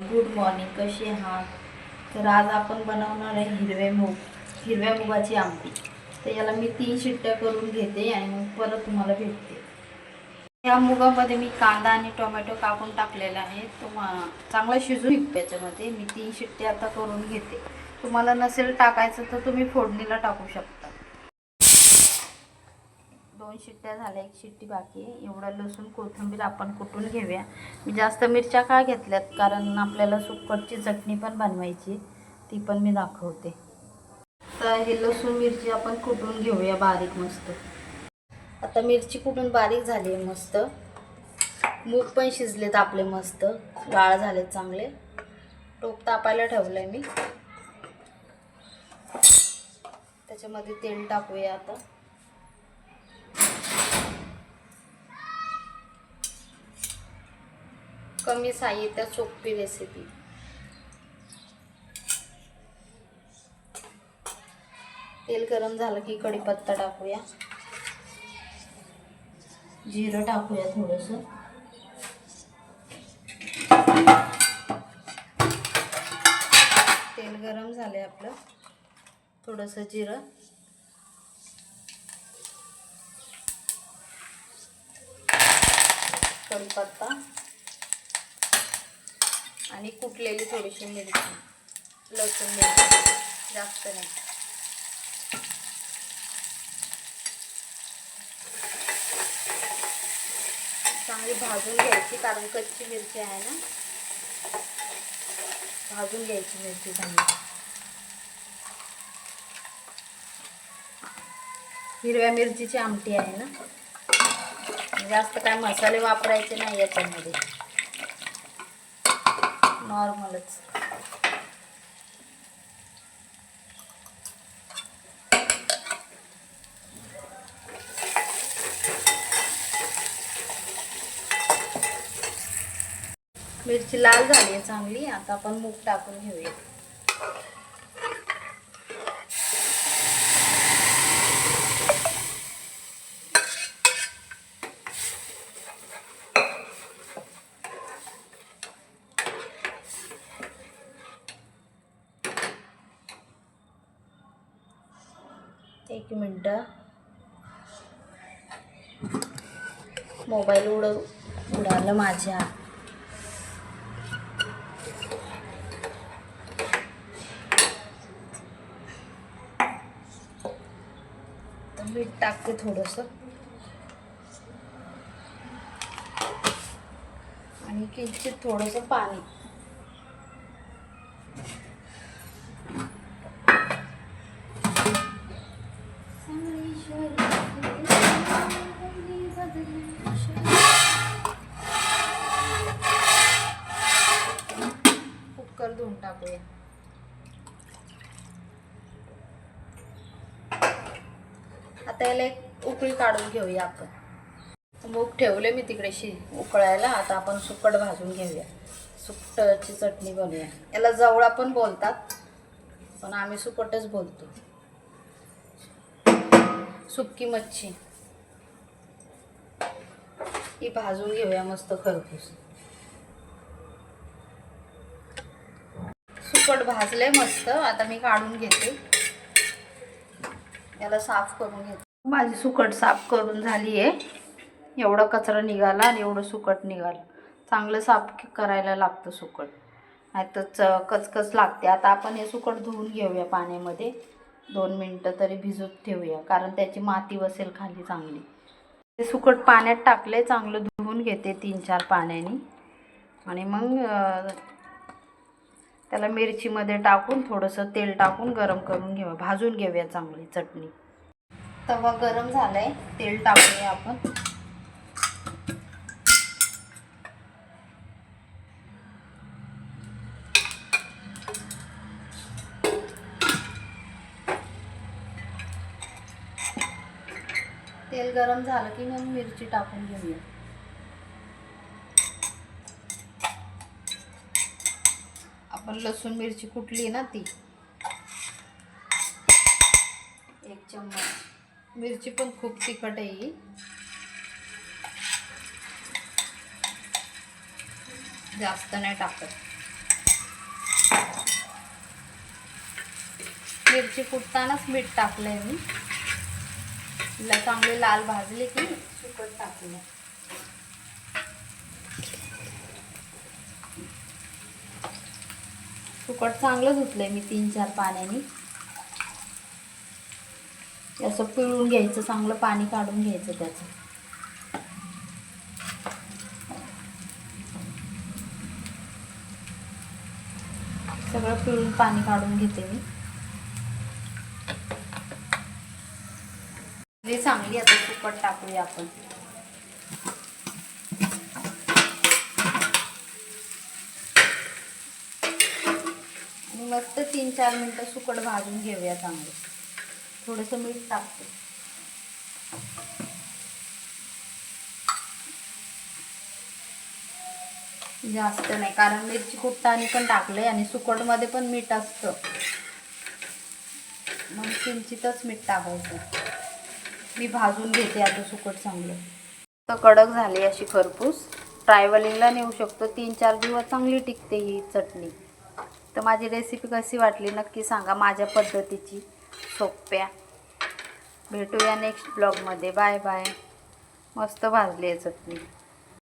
Good morning कसे आहात तर आज आपण बनवणार आहे हिरवे मूग हिरव्या मुगाची आमटी. तर याला मी तीन शिट्ट्या करून घेते आणि मग परत तुम्हाला भेटते. या मुगामध्ये मी कांदा आणि टोमॅटो कापून टाकलेला आहे. तुम्हाला चांगला शिजू त्याच्यामध्ये. मी तीन शिट्ट्या आता करून घेते. तुम्हाला नसेल टाकायचं तर तुम्ही फोडणीला टाकू शकता. दोन शिट्ट्या झाल्या एक शिट्टी बाकी आहे. एवढं लसूण कोथिंबीर आपण कुटून घेऊया? मी जास्त मिरच्या का घेतल्यात? कारण आपल्याला सुकटची चटणी पण बनवायची ती पण मी दाखवते. तर हे लसूण मिरची आपण कुटून घेऊया? बारीक मस्त. आता मिरची कुटून बारीक झाली आहे मस्त. मूग पण शिजलेत आपले मस्त. गाळ झालेत चांगले. टोप तापायला ठेवलं आहे मी. त्याच्यामध्ये तेल टाकूया आता. कमी साहित्यात सोपी रेसिपी तेल गरम झालं की कढीपत्ता टाकूया. जिरं टाकूया थोडंसं. तेल गरम झालंय आपलं. थोडंसं जिरं. कढीपत्ता. आणि कुटलेली थोडीशी मिरची. लसूण मिरची. जास्त नाही. चांगली भाजून घ्यायची कारण कच्ची मिरची आहे ना. भाजून घ्यायची मिरची चांगली. हिरव्या मिरचीची आमटी आहे ना. जास्त काय मसाले वापरायचे नाही याच्यामध्ये. नॉर्मलच. मिरची लाल झाली आहे चांगली आता आपण मूग टाकून घेऊया. एक मिनटं. मोबाईल उड उडालं माझ्या. मीठ टाकते थोडंसं. आणि किंचित थोडंसं पाणी. धुवून टाकूया. आता याला एक उकळी काढून घेऊया आपण. मूग ठेवले मी तिकडे शि उकळायला. आता आपण सुकट भाजून घेऊया. सुकटची चटणी बनवूया याला जवळा पण बोलतात पण आम्ही सुकटच बोलतो. सुक्की मच्छी. ही भाजून घेऊया मस्त खरपूस. सुकट भाजले मस्त. आता मी काढून घेते. याला साफ करून घेते. माझी सुकट साफ करून झाली आहे एवढा कचरा निघाला आणि एवढं सुकट निघालं. चांगलं साफ करायला लागतं सुकट. नाही तर च कचकच लागते. आता आपण हे सुकट धुवून घेऊया पाण्यामध्ये. दोन मिनटं तरी भिजत ठेवूया कारण त्याची माती बसेल खाली चांगली. ते सुकट पाण्यात टाकले चांगलं धुवून घेते तीन चार पाण्याने. आणि मग त्याला मिरचीमध्ये टाकून थोडंसं तेल टाकून गरम करून घेऊया. भाजून घेऊया चांगली चटणी. तवा गरम झालाय. तेल टाकूया आपण. तेल गरम झालं की मग मिरची टाकून घेऊया. आपण लसूण मिरची कुटली ना ती? एक चम्मच. मिरची पण खूप तिखट आहे जास्त नाही टाकत. मिरची कुटतानाच मीठ टाकलंय मी. तिला चांगले लाल भाजले की सुकट टाकले. सुकट चांगलं धुतलंय मी तीन चार पाण्याने. असं पिळून घ्यायचं चांगलं पाणी काढून घ्यायचं त्याचं. सगळं पिळून पाणी काढून घेते मी. चांगली आता सुकट टाकूया आपण. मस्त तीन चार मिनटं सुकट भाजून घेऊया चांगलं. थोडंसं मीठ टाकते. जास्त नाही कारण मिरची कुट्टाने पण टाकले आणि सुकटमध्ये पण मीठ असतं. मग किंचितच मीठ टाकायचं. मी भाजून घेते आता सुकट चांगलं. तर कडक झाली अशी खरपूस. ट्रायवलिंगला नेऊ शकतो. तीन चार दिवस चांगली टिकते ही चटणी. तर माझी रेसिपी कशी वाटली नक्की सांगा. माझ्या पद्धतीची. सोप्या. भेटूया नेक्स्ट ब्लॉगमध्ये बाय बाय मस्त भाजली आहे चटणी.